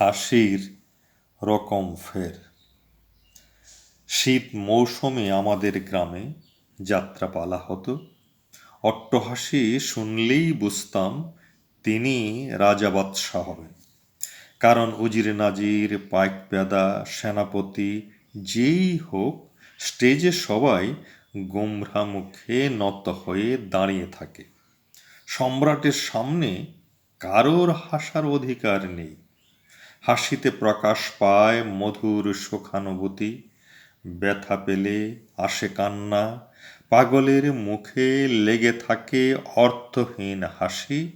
হাসির রকম ফের। শীত মৌসুমে আমাদের গ্রামে যাত্রাপালা হতো। অট্টহাসি শুনলেই বুঝতাম তিনি রাজা বাদশাহ হবেন। কারণ উজির নাজির, পাইক পেদা সেনাপতি যেই হোক, স্টেজে সবাই গোমরা মুখে নত হয়ে দাঁড়িয়ে থাকে। সম্রাটের সামনে কারোর হাসার অধিকার নেই। হাসিতে প্রকাশ পায় মধুর সুখানুভূতি। ব্যথা পেলে আসে কান্না, পাগলের মুখে লেগে থাকে অর্থহীন হাসি।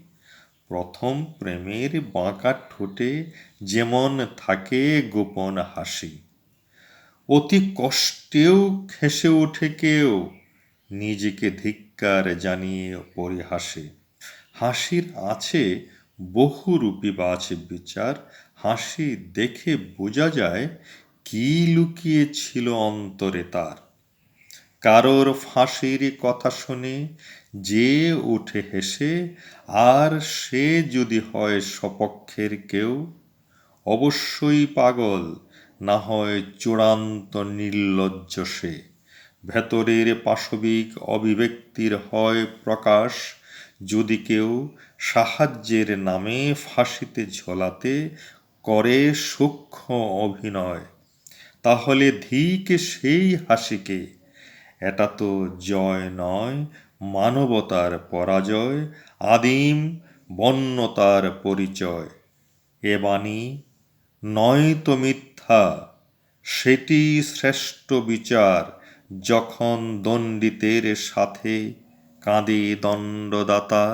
প্রথম প্রেমের বাঁকা ঠোঁটে যেমন থাকে গোপন হাসি। অতি কষ্টেও খেসে ওঠে কেউ, নিজেকে ধিক্কার জানিয়ে পরিহাসে। হাসির আছে বহুরূপী বাছ বিচার, হাসি দেখে বোঝা যায় কি লুকিয়ে ছিল অন্তরে তার। কারোর ফাঁসির কথা শুনে যে উঠে হেসে, আর সে যদি হয় সপক্ষের কেউ, অবশ্যই পাগল, না হয় চূড়ান্ত নির্লজ্জ সে। ভেতরের পাশবিক অভিব্যক্তির হয় প্রকাশ যদি কেউ সাহায্যের নামে ফাঁসিতে ঝোলাতে করে সূক্ষ্ম অভিনয়, তাহলে ধিক সেই হাসিকে। এটা তো জয় নয়, মানবতার পরাজয়, আদিম বন্যতার পরিচয়। এ বাণী নয় তো মিথ্যা, সেটি শ্রেষ্ঠ বিচার যখন দণ্ডিতের সাথে কাঁদে দণ্ডদাতা